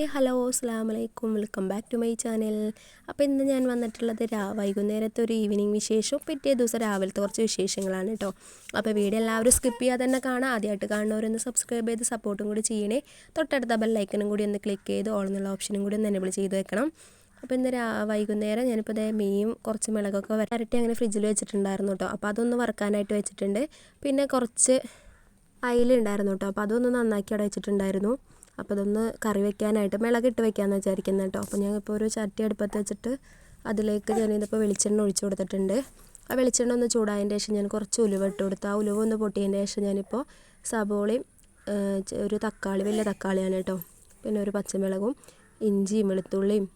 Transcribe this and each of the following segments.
Hi hello അസ്സാം വലൈക്കും welcome back to my channel. അപ്പോൾ ഇന്ന് ഞാൻ വന്നിട്ടുള്ളത് രാ വൈകുന്നേരത്തെ ഒരു ഈവനിങ് വിശേഷവും പിറ്റേ ദിവസം രാവിലത്തെ കുറച്ച് വിശേഷങ്ങളാണ് കേട്ടോ അപ്പോൾ വീഡിയോ എല്ലാവരും സ്കിപ്പ് ചെയ്യാതെ തന്നെ കാണാം. ആദ്യമായിട്ട് കാണുന്നവരൊന്ന് സബ്സ്ക്രൈബ് ചെയ്ത് സപ്പോർട്ടും കൂടി ചെയ്യണേ. തൊട്ടടുത്ത ബെൽ ബെല്ലൈക്കനും കൂടി ഒന്ന് ക്ലിക്ക് ചെയ്ത് ഓൾ എന്നുള്ള ഓപ്ഷനും കൂടി ഒന്ന് എനേബിൾ ചെയ്ത് വെക്കണം. അപ്പോൾ ഇന്ന് രാ വൈകുന്നേരം ഞാനിപ്പോൾ അതേ മീനും കുറച്ച് മുളകൊക്കെ വരട്ടി അങ്ങനെ ഫ്രിഡ്ജിൽ വെച്ചിട്ടുണ്ടായിരുന്നു കേട്ടോ അപ്പോൾ അതൊന്ന് വറക്കാനായിട്ട് വെച്ചിട്ടുണ്ട്. പിന്നെ കുറച്ച് അയിലുണ്ടായിരുന്നു കേട്ടോ അപ്പോൾ അതൊന്ന് നന്നാക്കി അവിടെ വെച്ചിട്ടുണ്ടായിരുന്നു. അപ്പോൾ അതൊന്ന് കറി വെക്കാനായിട്ട് മിളകിട്ട് വെക്കാമെന്ന് വിചാരിക്കുന്നത് കേട്ടോ. അപ്പോൾ ഞാൻ ഇപ്പോൾ ഒരു ചട്ടി അടുപ്പത്ത് വെച്ചിട്ട് അതിലേക്ക് ഞാൻ ഞാനിതിപ്പോൾ വെളിച്ചെണ്ണ ഒഴിച്ചു കൊടുത്തിട്ടുണ്ട്. ആ വെളിച്ചെണ്ണ ഒന്ന് ചൂടായതിന്റെ ശേഷം ഞാൻ കുറച്ച് ഉലുവ ഇട്ട് കൊടുത്തു. ആ ഉലുവ ഒന്ന് പൊട്ടിയതിന്റെ ശേഷം ഞാനിപ്പോൾ സബോളയും ഒരു തക്കാളി വലിയ തക്കാളിയാണ് കേട്ടോ. പിന്നെ ഒരു പച്ചമുളകും ഇഞ്ചിയും വെളുത്തുള്ളിയും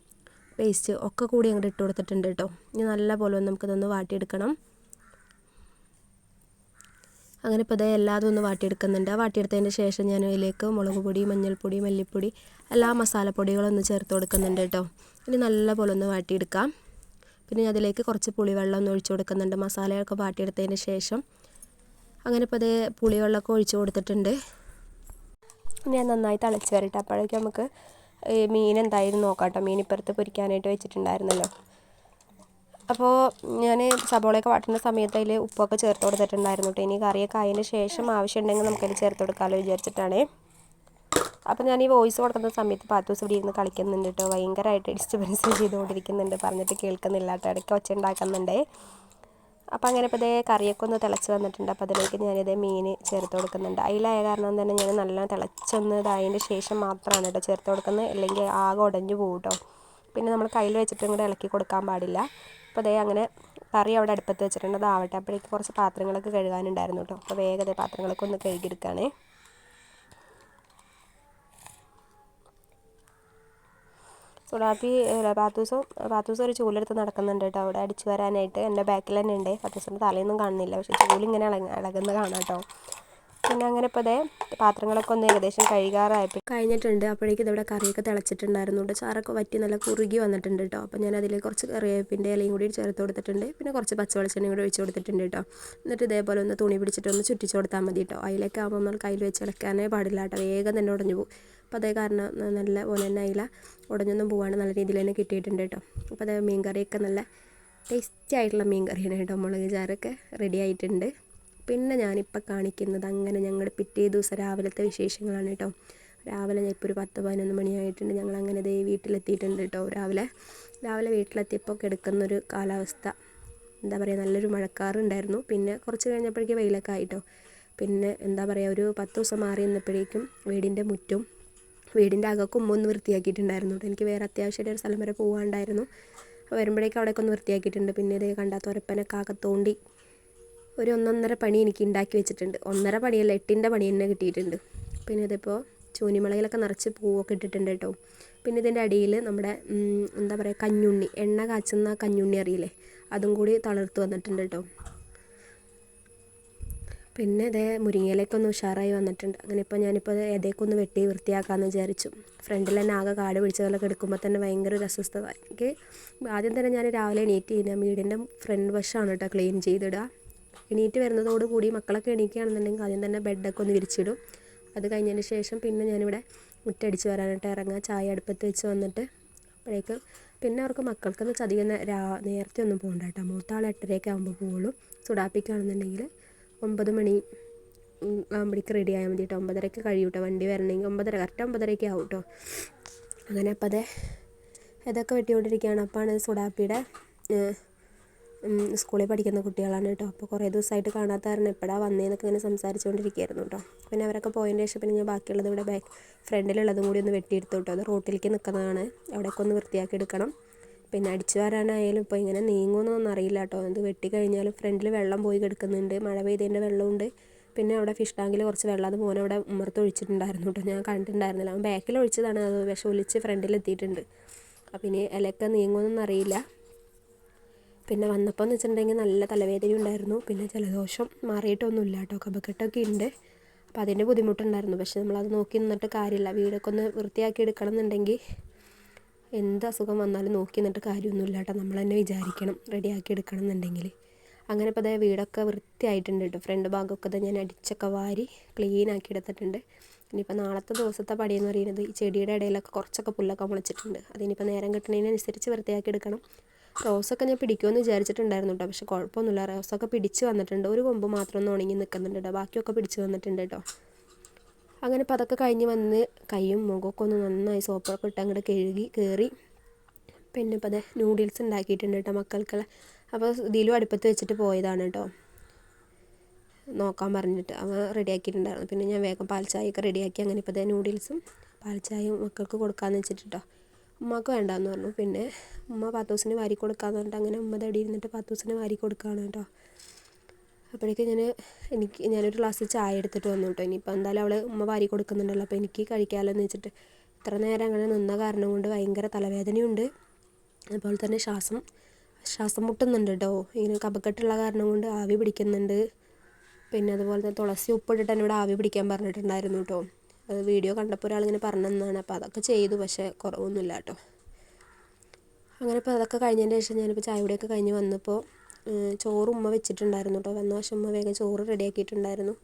പേസ്റ്റ് ഒക്കെ കൂടി അങ്ങോട്ട് ഇട്ട് കൊടുത്തിട്ടുണ്ട് കേട്ടോ. ഇനി നല്ല പോലെ ഒന്ന് നമുക്കിതൊന്ന് വാട്ടിയെടുക്കണം. അങ്ങനെ ഇപ്പോൾ ഇതേ എല്ലാതും ഒന്ന് വാട്ടിയെടുക്കുന്നുണ്ട്. ആ വാട്ടിയെടുത്തതിന് ശേഷം ഞാൻ അതിലേക്ക് മുളക് പൊടി മഞ്ഞൾപ്പൊടി മല്ലിപ്പൊടി എല്ലാ മസാലപ്പൊടികളും ഒന്ന് ചേർത്ത് കൊടുക്കുന്നുണ്ട് കേട്ടോ. ഇനി നല്ലപോലെ ഒന്ന് വാട്ടിയെടുക്കാം. പിന്നെ ഞാൻ അതിലേക്ക് കുറച്ച് പുളിവെള്ളം ഒന്ന് ഒഴിച്ചു കൊടുക്കുന്നുണ്ട്. മസാലയൊക്കെ വാട്ടിയെടുത്തതിന് ശേഷം അങ്ങനെ ഇപ്പോൾ അതേ പുളിവെള്ളമൊക്കെ ഒഴിച്ചു കൊടുത്തിട്ടുണ്ട്. ഞാൻ നന്നായി തിളച്ച് വരട്ടെ. അപ്പോഴേക്കും നമുക്ക് മീൻ എന്തായാലും നോക്കാം കേട്ടോ. മീൻ ഇപ്പുറത്ത് പൊരിക്കാനായിട്ട് വെച്ചിട്ടുണ്ടായിരുന്നല്ലോ. അപ്പോൾ ഞാൻ സബോളയൊക്കെ വാട്ടുന്ന സമയത്ത് അതിൽ ഉപ്പൊക്കെ ചേർത്ത് കൊടുത്തിട്ടുണ്ടായിരുന്നു കേട്ടോ ഇനി കറിയൊക്കെ ആയതിന് ശേഷം ആവശ്യമുണ്ടെങ്കിൽ നമുക്കതിൽ ചേർത്ത് കൊടുക്കാമല്ലോ വിചാരിച്ചിട്ടാണ്. അപ്പോൾ ഞാൻ ഈ വോയിസ് കൊടുക്കുന്ന സമയത്ത് പാത്തൂസ് ഇവിടെ ഇരുന്ന് കളിക്കുന്നുണ്ട് കേട്ടോ ഭയങ്കരമായിട്ട് ഡിസ്റ്റർബൻസ് ചെയ്തുകൊണ്ടിരിക്കുന്നുണ്ട്. പറഞ്ഞിട്ട് കേൾക്കുന്നില്ല കേട്ടോ ഇടയ്ക്ക് ഒച്ച ഉണ്ടാക്കുന്നുണ്ട്. അപ്പോൾ അങ്ങനെ ഇപ്പോൾ ഇതേ കറിയൊക്കെ ഒന്ന് തിളച്ച് വന്നിട്ടുണ്ട്. അപ്പോൾ അതിലേക്ക് ഞാനിത് മീൻ ചേർത്ത് കൊടുക്കുന്നുണ്ട്. അതിലായ കാരണം തന്നെ ഞാൻ നല്ല തിളച്ചൊന്ന് ഇതായതിന്റെ ശേഷം മാത്രമാണ് കേട്ടോ ചേർത്ത് കൊടുക്കുന്നത്. അല്ലെങ്കിൽ ആകെ ഉടഞ്ഞു പോകും കേട്ടോ പിന്നെ നമ്മൾ കയ്യിൽ വെച്ചിട്ടും കൂടെ ഇളക്കി കൊടുക്കാൻ പാടില്ല. അപ്പോൾ ദേ അങ്ങനെ കറി അവിടെ അടുപ്പത്ത് വെച്ചിട്ടുണ്ട്. അതാവട്ടെ അപ്പോഴേക്ക് കുറച്ച് പാത്രങ്ങളൊക്കെ കഴുകാനുണ്ടായിരുന്നു കേട്ടോ. അപ്പോൾ വേഗത പാത്രങ്ങളൊക്കെ ഒന്ന് കഴുകിയെടുക്കുകയാണേ സുഡാപ്പി പാത്തൂസം പാത്തൂസം ഒരു ചൂലെടുത്ത് നടക്കുന്നുണ്ട് കേട്ടോ അവിടെ. അടിച്ചു വരാനായിട്ട്. എന്റെ ബാക്കിൽ തന്നെ ഉണ്ട്. പാത്തൂസിന്റെ തലയൊന്നും കാണുന്നില്ല. പക്ഷേ ചൂലിങ്ങനെ ഇളക ഇളകുന്ന കാണാം കേട്ടോ. പിന്നെ അങ്ങനെ ഇപ്പോൾ അതേ പാത്രങ്ങളൊക്കെ ഒന്ന് ഏകദേശം കഴുകാറായപ്പോൾ കഴിഞ്ഞിട്ടുണ്ട്. അപ്പോഴേക്കും ഇതവിടെ കറിയൊക്കെ തിളച്ചിട്ടുണ്ടായിരുന്നു. കേട്ടോ ചാറൊക്കെ വറ്റി നല്ല കുറുകി വന്നിട്ടുണ്ട് കേട്ടോ അപ്പോൾ ഞാൻ അതിൽ കുറച്ച് കറിവേപ്പിന്റെ ഇലയും കൂടി ചേർത്ത് കൊടുത്തിട്ടുണ്ട്. പിന്നെ കുറച്ച് പച്ചവെളിച്ചെണ്ണയും കൂടി ഒഴിച്ച് കൊടുത്തിട്ടുണ്ട് കേട്ടോ എന്നിട്ട് ഇതേപോലെ ഒന്ന് തുണി പിടിച്ചിട്ട് ഒന്ന് ചുറ്റിച്ച് കൊടുത്താൽ മതി കേട്ടോ അതിലേക്ക് ആകുമ്പോൾ നമ്മൾ കയ്യിൽ വെച്ച് ഇളക്കാനേ പാടില്ല കേട്ടോ വേഗം തന്നെ ഉടഞ്ഞു പോകും. അപ്പോൾ അതേ കാരണം നല്ല പോലെ തന്നെ അയില ഉടഞ്ഞൊന്നും പോകാണ്ട് നല്ല രീതിയിൽ തന്നെ കിട്ടിയിട്ടുണ്ട് കേട്ടോ അപ്പോൾ അതേ മീൻ കറിയൊക്കെ നല്ല ടേസ്റ്റി ആയിട്ടുള്ള മീൻ കറിയാണ് കേട്ടോ മുളക് ചാറൊക്കെ റെഡി ആയിട്ടുണ്ട്. പിന്നെ ഞാനിപ്പോൾ കാണിക്കുന്നത് അങ്ങനെ ഞങ്ങളുടെ പിറ്റേ ദിവസം രാവിലത്തെ വിശേഷങ്ങളാണ് കേട്ടോ രാവിലെ ഞാൻ ഇപ്പോൾ ഒരു പത്ത് പതിനൊന്ന് മണിയായിട്ടുണ്ട്. ഞങ്ങൾ അങ്ങനെ ദേ വീട്ടിലെത്തിയിട്ടുണ്ട് കേട്ടോ രാവിലെ രാവിലെ വീട്ടിലെത്തിയപ്പോൾ കിടക്കുന്നൊരു കാലാവസ്ഥ. എന്താ പറയുക നല്ലൊരു മഴക്കാറുണ്ടായിരുന്നു പിന്നെ കുറച്ച് കഴിഞ്ഞപ്പോഴേക്കും വെയിലൊക്കെ ആയിട്ടോ പിന്നെ എന്താ പറയുക ഒരു പത്ത് ദിവസം മാറി നിന്നപ്പോഴേക്കും വീടിന്റെ മുറ്റും വീടിന്റെ അകക്കും ഒന്ന് വൃത്തിയാക്കിയിട്ടുണ്ടായിരുന്നു എനിക്ക് വേറെ അത്യാവശ്യമായിട്ട് ഒരു സ്ഥലം വരെ പോകാണ്ടായിരുന്നു വരുമ്പോഴേക്കും അവിടെയൊക്കെ ഒന്ന് വൃത്തിയാക്കിയിട്ടുണ്ട്. പിന്നെ ഇതേ കണ്ടാത്ത ഒരപ്പനൊക്കെ അകത്തോണ്ടി ഒരു ഒന്നൊന്നര പണി എനിക്ക് ഉണ്ടാക്കി വെച്ചിട്ടുണ്ട്. ഒന്നര പണിയല്ല എട്ടിന്റെ പണി തന്നെ കിട്ടിയിട്ടുണ്ട്. പിന്നെ ഇതിപ്പോൾ ചൂനിമളയിലൊക്കെ നിറച്ച് പൂവൊക്കെ ഇട്ടിട്ടുണ്ട് കേട്ടോ. പിന്നെ ഇതിന്റെ അടിയിൽ നമ്മുടെ എന്താ പറയുക കഞ്ഞുണ്ണി എണ്ണ കാച്ചുന്ന കഞ്ഞുണ്ണി അറിയില്ലേ? അതും കൂടി തളർത്ത് വന്നിട്ടുണ്ട് കേട്ടോ. പിന്നെ ഇതേ മുരിങ്ങയിലേക്ക് ഒന്ന് ഉഷാറായി വന്നിട്ടുണ്ട്. അങ്ങനെ ഇപ്പോൾ ഞാനിപ്പോൾ ഏതേക്കൊന്ന് വെട്ടി വൃത്തിയാക്കാമെന്ന് വിചാരിച്ചു. ഫ്രണ്ടിൽ തന്നെ ആകെ കാട് പിടിച്ചതിലൊക്കെ എടുക്കുമ്പോൾ തന്നെ ഭയങ്കര ഒരു അസ്വസ്ഥത. എനിക്ക് ആദ്യം തന്നെ ഞാൻ രാവിലെ എണീറ്റ് കഴിഞ്ഞാൽ വീടിന്റെ ഫ്രണ്ട് വശമാണ് കേട്ടോ ക്ലീൻ ചെയ്തിടുക. എണീറ്റ് വരുന്നതോട് കൂടി മക്കളൊക്കെ എണീക്കുകയാണെന്നുണ്ടെങ്കിൽ ആദ്യം തന്നെ ബെഡൊക്കെ ഒന്ന് വിരിച്ചിടും. അത് കഴിഞ്ഞതിന് ശേഷം പിന്നെ ഞാനിവിടെ മുറ്റടിച്ച് വരാനായിട്ട് ഇറങ്ങുക. ചായ അടുപ്പത്ത് വെച്ച് വന്നിട്ട് അപ്പോഴേക്ക് പിന്നെ അവർക്ക് മക്കൾക്കൊന്ന് അധികം രാ നേരത്തെ ഒന്നും പോകണ്ട കേട്ടോ. മൂത്താൾ എട്ടരയൊക്കെ ആകുമ്പോൾ പോവുള്ളൂ സുഡാപ്പിക്കാണെന്നുണ്ടെങ്കിൽ ഒമ്പത് മണി ആകുമ്പോഴേക്ക് റെഡി ആയാൽ മതി കേട്ടോ. ഒമ്പതരയ്ക്ക് കഴിയും കേട്ടോ. വണ്ടി വരണമെങ്കിൽ ഒമ്പതര കറക്റ്റ് ഒമ്പതരയ്ക്ക് ആവും കേട്ടോ. അങ്ങനെ അപ്പോൾ അതെ ഇതൊക്കെ വെട്ടിക്കൊണ്ടിരിക്കുകയാണ്. അപ്പോഴാണ് സുഡാപ്പിയുടെ സ്കൂളിൽ പഠിക്കുന്ന കുട്ടികളാണ് കേട്ടോ. അപ്പോൾ കുറേ ദിവസമായിട്ട് കാണാത്ത കാരണം എപ്പോഴാണ് വന്നതെന്നൊക്കെ ഇങ്ങനെ സംസാരിച്ചുകൊണ്ടിരിക്കുകയായിരുന്നു കേട്ടോ. പിന്നെ അവരൊക്കെ പോയതിന് ശേഷം പിന്നെ ഞാൻ ബാക്കിയുള്ളത് ഇവിടെ ബാക്ക് ഫ്രണ്ടിലുള്ളതും കൂടി ഒന്ന് വെട്ടിയെടുത്തു കേട്ടോ. അത് റോട്ടിലേക്ക് നിൽക്കുന്നതാണ്. അവിടെയൊക്കെ ഒന്ന് വൃത്തിയാക്കി എടുക്കണം. പിന്നെ അടിച്ചു വരാനായാലും ഇപ്പോൾ ഇങ്ങനെ നീങ്ങുമെന്നൊന്നും അറിയില്ല കേട്ടോ. ഇത് വെട്ടി ഫ്രണ്ടിൽ വെള്ളം പോയി കിടക്കുന്നുണ്ട്. മഴ പെയ്തതിന്റെ വെള്ളമുണ്ട് പിന്നെ അവിടെ ഫിഷ് ടാങ്കിൽ കുറച്ച് വെള്ളം അത് മോനെ അവിടെ ഉമ്മർത്ത് ഒഴിച്ചിട്ടുണ്ടായിരുന്നു കേട്ടോ. ഞാൻ കണ്ടിട്ടുണ്ടായിരുന്നില്ല. അവൻ ബാക്കിൽ ഒഴിച്ചതാണ്. അത് വിഷം ഒലിച്ച് ഫ്രണ്ടിൽ എത്തിയിട്ടുണ്ട് അപ്പം ഇനി ഇലയൊക്കെ നീങ്ങുമെന്നൊന്നും അറിയില്ല. പിന്നെ വന്നപ്പോൾ എന്ന് വെച്ചിട്ടുണ്ടെങ്കിൽ നല്ല തലവേദന ഉണ്ടായിരുന്നു. പിന്നെ ജലദോഷം മാറിയിട്ടൊന്നുമില്ല കേട്ടോ. കഫക്കെട്ടൊക്കെ ഉണ്ട്. അപ്പോൾ അതിന്റെ ബുദ്ധിമുട്ടുണ്ടായിരുന്നു. പക്ഷെ നമ്മളത് നോക്കി നിന്നിട്ട് കാര്യമില്ല. വീടൊക്കെ ഒന്ന് വൃത്തിയാക്കി എടുക്കണം എന്നുണ്ടെങ്കിൽ എന്ത് അസുഖം വന്നാലും നോക്കി നിന്നിട്ട് കാര്യമൊന്നുമില്ല കേട്ടോ. നമ്മൾ തന്നെ വിചാരിക്കണം. റെഡിയാക്കി എടുക്കണം എന്നുണ്ടെങ്കിൽ അങ്ങനെ ഇപ്പോൾ അതായത് വീടൊക്കെ വൃത്തിയായിട്ടുണ്ട് കേട്ടോ. ഫ്രണ്ട് ഭാഗമൊക്കെ ഞാൻ അടിച്ചൊക്കെ വാരി ക്ലീൻ ആക്കി എടുത്തിട്ടുണ്ട്. ഇനിയിപ്പോൾ നാളത്തെ ദിവസത്തെ പടി എന്ന് പറയുന്നത് ഈ ചെടിയുടെ ഇടയിലൊക്കെ കുറച്ചൊക്കെ പുല്ലൊക്കെ മുളച്ചിട്ടുണ്ട്. അതിനിപ്പോൾ നേരം കിട്ടുന്നതിനനുസരിച്ച് വൃത്തിയാക്കി എടുക്കണം. റോസൊക്കെ ഞാൻ പിടിക്കുമെന്ന് വിചാരിച്ചിട്ടുണ്ടായിരുന്നു കേട്ടോ പക്ഷെ കുഴപ്പമൊന്നുമില്ല. റോസൊക്കെ പിടിച്ച് വന്നിട്ടുണ്ട്. ഒരു കൊമ്പ് മാത്രം ഒന്ന് ഉണങ്ങി നിൽക്കുന്നുണ്ട് കേട്ടോ ബാക്കിയൊക്കെ പിടിച്ച് വന്നിട്ടുണ്ട് കേട്ടോ അങ്ങനെ ഇപ്പോൾ അതൊക്കെ കഴിഞ്ഞ് വന്ന് കൈയും മുഖമൊക്കെ ഒന്ന് നന്നായി സോപ്പൊക്കെ ഇട്ട് അങ്ങോട്ട് കഴുകി കയറി. പിന്നെ ഇപ്പോൾ അത് നൂഡിൽസ് ഉണ്ടാക്കിയിട്ടുണ്ട് കേട്ടോ മക്കൾക്കുള്ള അപ്പോൾ ഇതിലും അടുപ്പത്ത് വെച്ചിട്ട് പോയതാണ് കേട്ടോ നോക്കാൻ പറഞ്ഞിട്ട് അവ റെഡിയാക്കിയിട്ടുണ്ടായിരുന്നു പിന്നെ ഞാൻ വേഗം പാൽ ചായയൊക്കെ റെഡിയാക്കി അങ്ങനെ ഇപ്പോൾ അതേ നൂഡിൽസും പാൽച്ചായയും ചായയും മക്കൾക്ക് കൊടുക്കാമെന്ന് വെച്ചിട്ടോ ഉമ്മക്ക് വേണ്ടാന്ന് പറഞ്ഞു. പിന്നെ ഉമ്മ പാത്തൂസിന് വാരി കൊടുക്കാന്ന് പറഞ്ഞിട്ട് അങ്ങനെ ഉമ്മ തടി ഇരുന്നിട്ട് പാത്തൂസിന് വാരി കൊടുക്കുകയാണ് കേട്ടോ. അപ്പോഴേക്കും ഞാൻ എനിക്ക് ഞാനൊരു ഗ്ലാസ് ചായ എടുത്തിട്ട് വന്നു കേട്ടോ. ഇനിയിപ്പോൾ എന്തായാലും അവൾ ഉമ്മ വാരി കൊടുക്കുന്നുണ്ടല്ലോ അപ്പോൾ എനിക്ക് കഴിക്കാമല്ലോ എന്ന് വെച്ചിട്ട് ഇത്ര നേരം അങ്ങനെ നിന്ന കാരണം കൊണ്ട് ഭയങ്കര തലവേദനയുണ്ട്. അതുപോലെ തന്നെ ശ്വാസം ശ്വാസം മുട്ടുന്നുണ്ട് കേട്ടോ. ഇങ്ങനെ കപക്കെട്ടുള്ള കാരണം കൊണ്ട് ആവി പിടിക്കുന്നുണ്ട്. പിന്നെ അതുപോലെ തന്നെ തുളസി ഉപ്പിട്ടിട്ട് എന്നോട് ആവി പിടിക്കാൻ പറഞ്ഞിട്ടുണ്ടായിരുന്നു കേട്ടോ. വീഡിയോ കണ്ടപ്പോൾ ഒരാളിങ്ങനെ പറഞ്ഞു തന്നതാണ് അപ്പോൾ അതൊക്കെ ചെയ്തു. പക്ഷേ കുറവൊന്നുമില്ല കേട്ടോ. അങ്ങനെ ഇപ്പോൾ അതൊക്കെ കഴിഞ്ഞതിന് ശേഷം ഞാനിപ്പോൾ ചായയുടെയൊക്കെ കഴിഞ്ഞ് വന്നപ്പോൾ ചോറ് ഉമ്മ വെച്ചിട്ടുണ്ടായിരുന്നു കേട്ടോ. വന്ന വശം ഉമ്മ വേഗം ചോറ് റെഡിയാക്കിയിട്ടുണ്ടായിരുന്നു.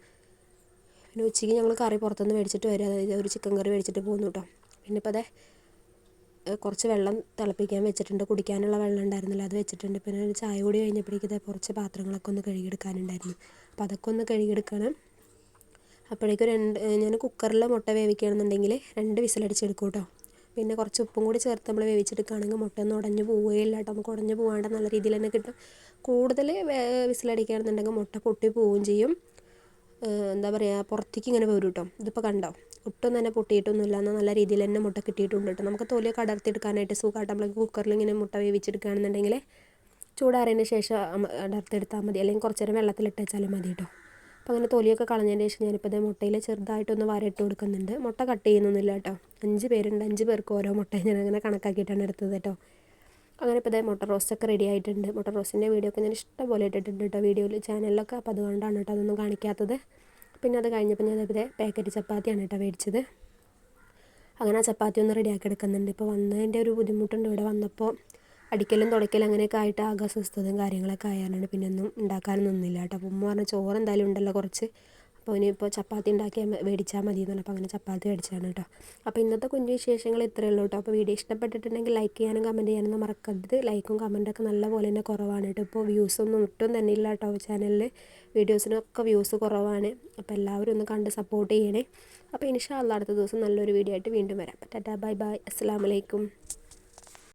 പിന്നെ ഉച്ചയ്ക്ക് ഞങ്ങൾ കറി പുറത്തുനിന്ന് മേടിച്ചിട്ട് വരിക അതായത് ഒരു ചിക്കൻ കറി മേടിച്ചിട്ട് പോകുന്നു കേട്ടോ. പിന്നെ ഇപ്പോൾ അതെ കുറച്ച് വെള്ളം തിളപ്പിക്കാൻ വെച്ചിട്ടുണ്ട്. കുടിക്കാനുള്ള വെള്ളം ഉണ്ടായിരുന്നില്ല. അത് വെച്ചിട്ടുണ്ട്. പിന്നെ ചായ കൂടി കഴിഞ്ഞപ്പോഴേക്കും കുറച്ച് പാത്രങ്ങളൊക്കെ ഒന്ന് കഴുകിയെടുക്കാനുണ്ടായിരുന്നു. അപ്പോൾ അതൊക്കെ ഒന്ന് കഴുകിയെടുക്കണം. അപ്പോഴേക്കും രണ്ട് ഞാൻ കുക്കറിൽ മുട്ട വേവിക്കുകയാണെന്നുണ്ടെങ്കിൽ രണ്ട് വിസിലടിച്ചെടുക്കും കേട്ടോ പിന്നെ കുറച്ച് ഉപ്പും കൂടി ചേർത്ത് നമ്മൾ വേവിച്ചെടുക്കുകയാണെങ്കിൽ മുട്ട ഒന്നും ഉടഞ്ഞു പോവുകയില്ല കേട്ടോ. നമുക്ക് ഉടഞ്ഞു പോകാണ്ട് നല്ല രീതിയിൽ തന്നെ കിട്ടും. കൂടുതൽ വിസിലടിക്കുകയാണെന്നുണ്ടെങ്കിൽ മുട്ട പൊട്ടി പോവുകയും ചെയ്യും. എന്താ പറയുക പുറത്തേക്ക് ഇങ്ങനെ വരും കേട്ടോ. ഇതിപ്പോൾ കണ്ടോ? ഒട്ടും തന്നെ പൊട്ടിയിട്ടൊന്നുമില്ല. എന്നാൽ നല്ല രീതിയിൽ തന്നെ മുട്ട കിട്ടിയിട്ടുണ്ട് കേട്ടോ. നമുക്ക് തൊലിയൊക്കെ അടർത്തിയെടുക്കാനായിട്ട് സുഖമായിട്ട് നമ്മൾ കുക്കറിൽ ഇങ്ങനെ മുട്ട വേവിച്ചെടുക്കുകയാണെന്നുണ്ടെങ്കിൽ ചൂടാറിയതിന് ശേഷം അടർത്തെടുത്താൽ മതി. അല്ലെങ്കിൽ കുറച്ച് നേരം വെള്ളത്തിലിട്ട് വെച്ചാലും മതി കേട്ടോ. അങ്ങനെ തൊലിയൊക്കെ കളഞ്ഞതിന് ശേഷം ഞാനിപ്പോൾ ഇതേ മുട്ടയിൽ ചെറുതായിട്ടൊന്ന് വരട്ട് കൊടുക്കുന്നുണ്ട്. മുട്ട കട്ട് ചെയ്യുന്നൊന്നുമില്ല കേട്ടോ. അഞ്ച് പേരുണ്ട് അഞ്ച് പേർക്ക് ഓരോ മുട്ട ഞാൻ അങ്ങനെ കണക്കാക്കിയിട്ടാണ് എടുത്തത് കേട്ടോ. അങ്ങനെ ഇപ്പോൾ ഇതേ മുട്ട റോസ്റ്റൊക്കെ റെഡി ആയിട്ടുണ്ട്. മുട്ട റോസ്റ്റിന്റെ വീഡിയോ ഒക്കെ ഞാൻ ഇഷ്ടം പോലെ ഇട്ടിട്ടുണ്ട് കേട്ടോ വീഡിയോയിൽ ചാനലിലൊക്കെ അപ്പോൾ അതുകൊണ്ടാണ് കേട്ടോ അതൊന്നും കാണിക്കാത്തത്. പിന്നെ അത് കഴിഞ്ഞപ്പോൾ ഞാൻ ഇതേ പാക്കറ്റ് ചപ്പാത്തിയാണ് കേട്ടോ മേടിച്ചത് അങ്ങനെ ആ ചപ്പാത്തി ഒന്ന് റെഡിയാക്കി എടുക്കുന്നുണ്ട്. ഇപ്പോൾ വന്നതിന്റെ ഒരു ബുദ്ധിമുട്ടുണ്ട്. ഇവിടെ വന്നപ്പോൾ അടിക്കലും തുടയ്ക്കലും അങ്ങനെയൊക്കെ ആയിട്ട് ആകെ അസ്വസ്ഥതയും കാര്യങ്ങളൊക്കെ ആയാലാണ് പിന്നെ ഒന്നും ഉണ്ടാക്കാനൊന്നും നിന്നില്ല കേട്ടോ. അപ്പോൾ ഉമ്മ പറഞ്ഞു ചോറ് എന്തായാലും ഉണ്ടല്ലോ കുറച്ച്. അപ്പോൾ ഇനിയിപ്പോൾ ചപ്പാത്തി ഉണ്ടാക്കിയാൽ മേടിച്ചാൽ മതി എന്ന് അപ്പോൾ അങ്ങനെ ചപ്പാത്തി മേടിച്ചാണ് കേട്ടോ. അപ്പോൾ ഇന്നത്തെ കുഞ്ഞു വിശേഷങ്ങൾ ഇത്രയേ ഉള്ളൂ കേട്ടോ. അപ്പോൾ വീഡിയോ ഇഷ്ടപ്പെട്ടിട്ടുണ്ടെങ്കിൽ ലൈക്ക് ചെയ്യാനും കമന്റ് ചെയ്യാനൊന്നും മറക്കരുത്. ലൈക്കും കമന്റൊക്കെ നല്ല പോലെ തന്നെ കുറവാണ് കേട്ടോ. ഇപ്പോൾ വ്യൂസൊന്നും ഒട്ടും തന്നെ ഇല്ല കേട്ടോ ചാനലിൽ. വീഡിയോസിനൊക്കെ വ്യൂസ് കുറവാണ്. അപ്പോൾ എല്ലാവരും ഒന്ന് കണ്ട് സപ്പോർട്ട് ചെയ്യണേ. അപ്പോൾ ഇൻഷാ അല്ല അടുത്ത ദിവസം നല്ലൊരു വീഡിയോ ആയിട്ട് വീണ്ടും വരാം. Tata bye bye. അസ്സാം വലൈക്കും